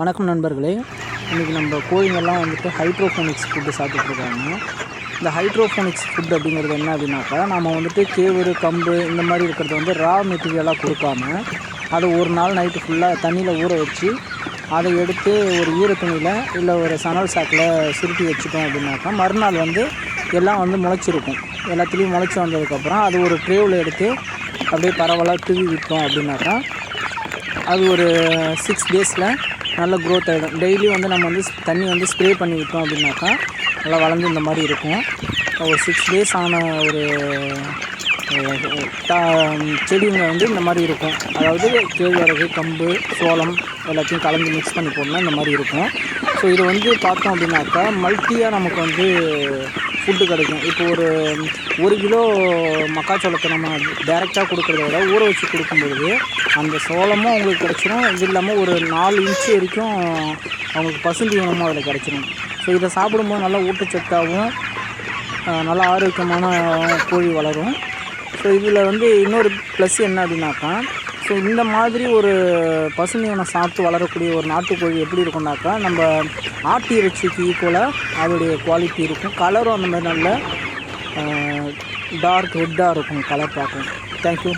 வணக்கம் நண்பர்களே. இன்றைக்கி நம்ம கோழிங்கெல்லாம் வந்துட்டு ஹைட்ரோஃபோனிக்ஸ் ஃபுட்டு சாப்பிட்டுட்ருக்காங்க. இந்த ஹைட்ரோஃபோனிக்ஸ் ஃபுட் அப்படிங்கிறது என்ன அப்படின்னாக்கா நம்ம வந்துட்டு கேவரு கம்பு இந்த மாதிரி இருக்கிறத வந்து ரா மெட்டீரியலாக கொடுக்காம அதை ஒரு நாள் நைட்டு ஃபுல்லாக தண்ணியில் ஊற வச்சு அதை எடுத்து ஒரு ஈர துணியில் இல்லை ஒரு சணல் சாக்கில் சுருட்டி வச்சுட்டோம் அப்படின்னாக்கா மறுநாள் வந்து எல்லாம் வந்து முளைச்சிருக்கும். எல்லாத்துலேயும் முளைச்சி வந்ததுக்கப்புறம் அது ஒரு ட்ரேவில் எடுத்து அப்படியே பரவலாக தூவி விட்டோம் அப்படின்னாக்கா அது ஒரு சிக்ஸ் டேஸில் நல்ல க்ரோத் ஆகிடும் டெய்லி வந்து நம்ம வந்து தண்ணி வந்து ஸ்ப்ரே பண்ணி விட்டோம் அப்படின்னாக்கா நல்லா வளர்ந்து இந்த மாதிரி இருக்கும். ஒரு சிக்ஸ் டேஸ் ஆன ஒரு செடிங்க வந்து இந்த மாதிரி இருக்கும். அதாவது கேழ்வரகு கம்பு சோளம் எல்லாத்தையும் கலந்து மிக்ஸ் பண்ணி போடணும் இந்த மாதிரி இருக்கும். ஸோ இது வந்து பார்த்தோம் அப்படின்னாக்கா மல்ட்டியாக நமக்கு வந்து ஃபுட்டு கிடைக்கும். இப்போ ஒரு ஒரு கிலோ மக்காச்சோளத்தை நம்ம டேரெக்டாக கொடுக்குறத விட ஊற வச்சு கொடுக்கும்பொழுது அந்த சோளமும் அவங்களுக்கு கிடச்சிரும். இது இல்லாமல் ஒரு நாலு இன்ச்சு வரைக்கும் அவங்களுக்கு பசுந்தீவனமும் அதில் கிடச்சிரும். ஸோ இதை சாப்பிடும்போது நல்லா ஊட்டச்சத்தாகவும் நல்லா நல்ல ஆரோக்கியமான கோழி வளரும். ஸோ இதில் வந்து இன்னொரு ப்ளஸ் என்ன அப்படின்னாக்கா ஸோ இந்த மாதிரி ஒரு பசுமையான சாப்பிட்டு வளரக்கூடிய ஒரு நாட்டுக்கோழி எப்படி இருக்கும்னாக்கா நம்ம ஆட்டு இறைச்சிக்கு ஈக்குவலாக அதோடைய குவாலிட்டி இருக்கும். கலரும் அந்த மாதிரி நல்ல டார்க் ரெட்டாக இருக்கும் கலர் பார்க்கும். தேங்க்யூ